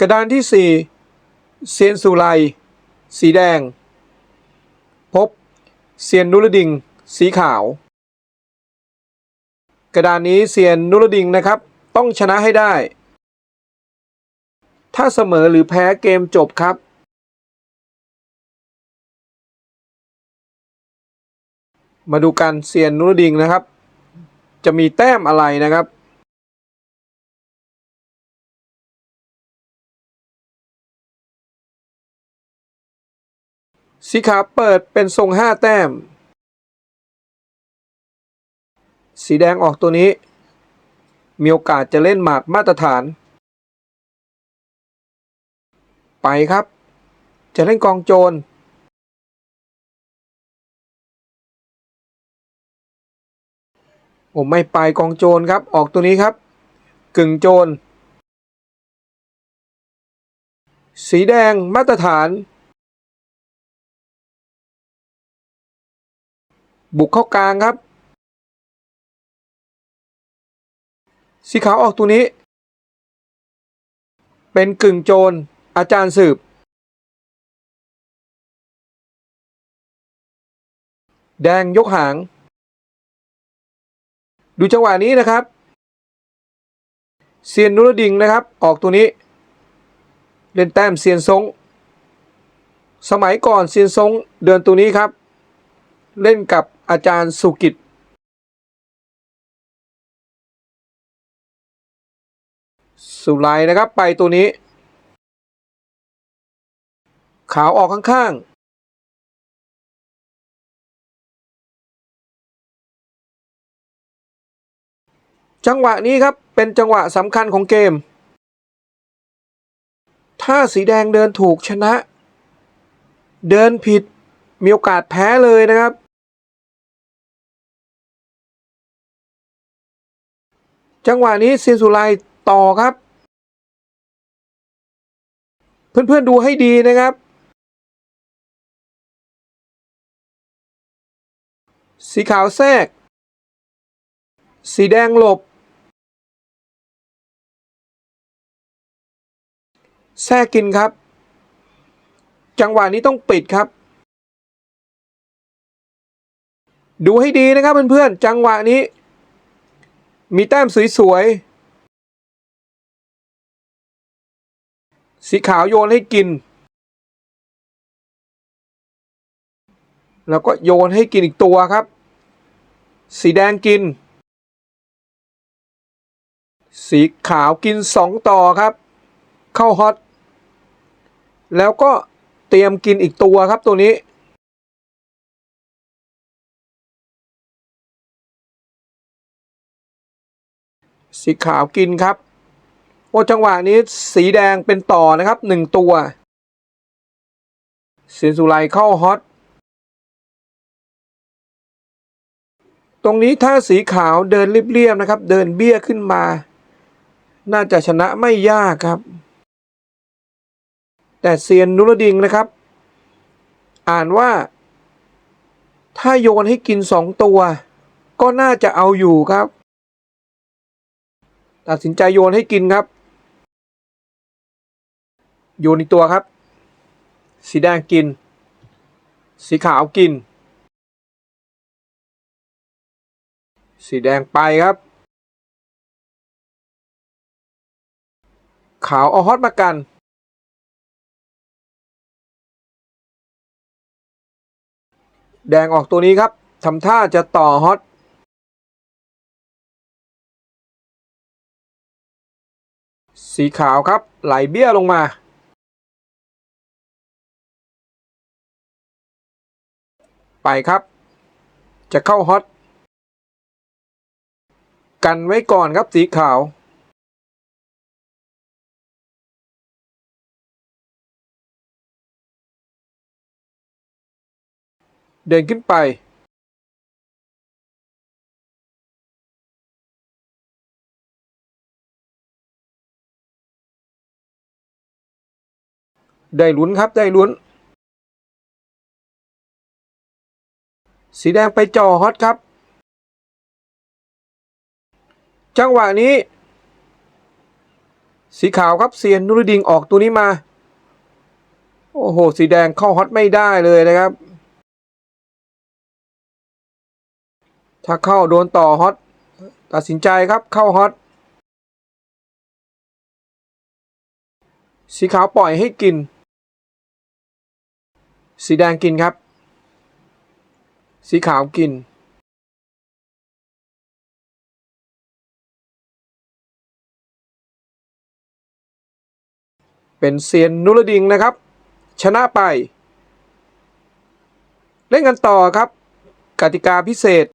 กระดานที่สี่เซียนสุไล สีแดง พบ เซียนนุรดิง สีขาว กระดานนี้เซียนนุรดิงนะครับ ต้องชนะให้ได้ ถ้าเสมอหรือแพ้เกมจบครับ มาดูกันเซียนนุรดิงนะครับ จะมีแต้มอะไรนะครับ สีขาวเปิดเป็นทรงห้าแต้ม สีแดงออกตัวนี้ มีโอกาสจะเล่นหมากมาตรฐาน ไปครับ จะเล่นกองโจร ผมไม่ไปกองโจรครับ ออกตัวนี้ครับ กึ่งโจร สีแดงมาตรฐาน บุกเข้ากลางครับ สีขาวออกตัวนี้ เป็นกึ่งโจรอาจารย์สืบ แดงยกหาง ดูจังหวะนี้นะครับ เซียนนุรดิงนะครับ ออกตัวนี้ เล่นแต้มเซียนซงสมัยก่อนเซียนซงเดินตัวนี้ครับ เล่นกับอาจารย์สุกิตสุไลนะครับไปตัวนี้ ขาวออกข้างๆ จังหวะนี้ครับเป็นจังหวะสำคัญของเกม ถ้าสีแดงเดินถูกชนะ เดินผิดมีโอกาสแพ้เลยนะครับ จังหวะนี้เซียนสุไลต่อครับ เพื่อนๆดูให้ดีนะครับสีขาวแทรก สีแดงหลบ แทรกกินครับ จังหวะนี้ต้องปิดครับ ดูให้ดีนะครับเพื่อนๆ จังหวะนี้ มีแต้มสวยๆ สีขาวโยนให้กิน แล้วก็โยนให้กินอีกตัวครับ สีแดงกิน สีขาวกินสองต่อครับ เข้าฮอต แล้วก็เตรียมกินอีกตัวครับตัวนี้ สีขาวกินครับโอ้จังหวะนี้สีแดงเป็นต่อนะครับหนึ่งตัวเซียนสุไลเข้าฮอตตรงนี้ถ้าสีขาวเดินเรียบๆนะครับ เดินเบี้ยขึ้นมา น่าจะชนะไม่ยากครับ แต่เซียนนุรดิงนะครับ อ่านว่า ถ้าโยนให้กินสองตัว ก็น่าจะเอาอยู่ครับ ตัดสินใจโยนให้กินครับ โยนอีกตัวครับ สีแดงกิน สีขาวกิน สีแดงไปครับ ขาวเอาฮอตมากัน แดงออกตัวนี้ครับทำท่าจะต่อฮอต สีขาวครับ ไหลเบี้ยลงมา ไปครับ จะเข้าฮอต กันไว้ก่อนครับสีขาว เดินขึ้นไป ได้ลุ้นครับได้ลุ้น สีแดงไปจ่อฮอตครับ จังหวะนี้ สีขาวครับเซียนนุรดิงออกตัวนี้มา โอ้โห สีแดงเข้าฮอตไม่ได้เลยนะครับ ถ้าเข้าโดนต่อฮอตตัดสินใจครับเข้าฮอตสีขาวปล่อยให้กิน สีแดงกินครับ สีขาวกิน เป็นเซียนนุรดิงนะครับ ชนะไป เล่นกันต่อครับ กติกาพิเศษ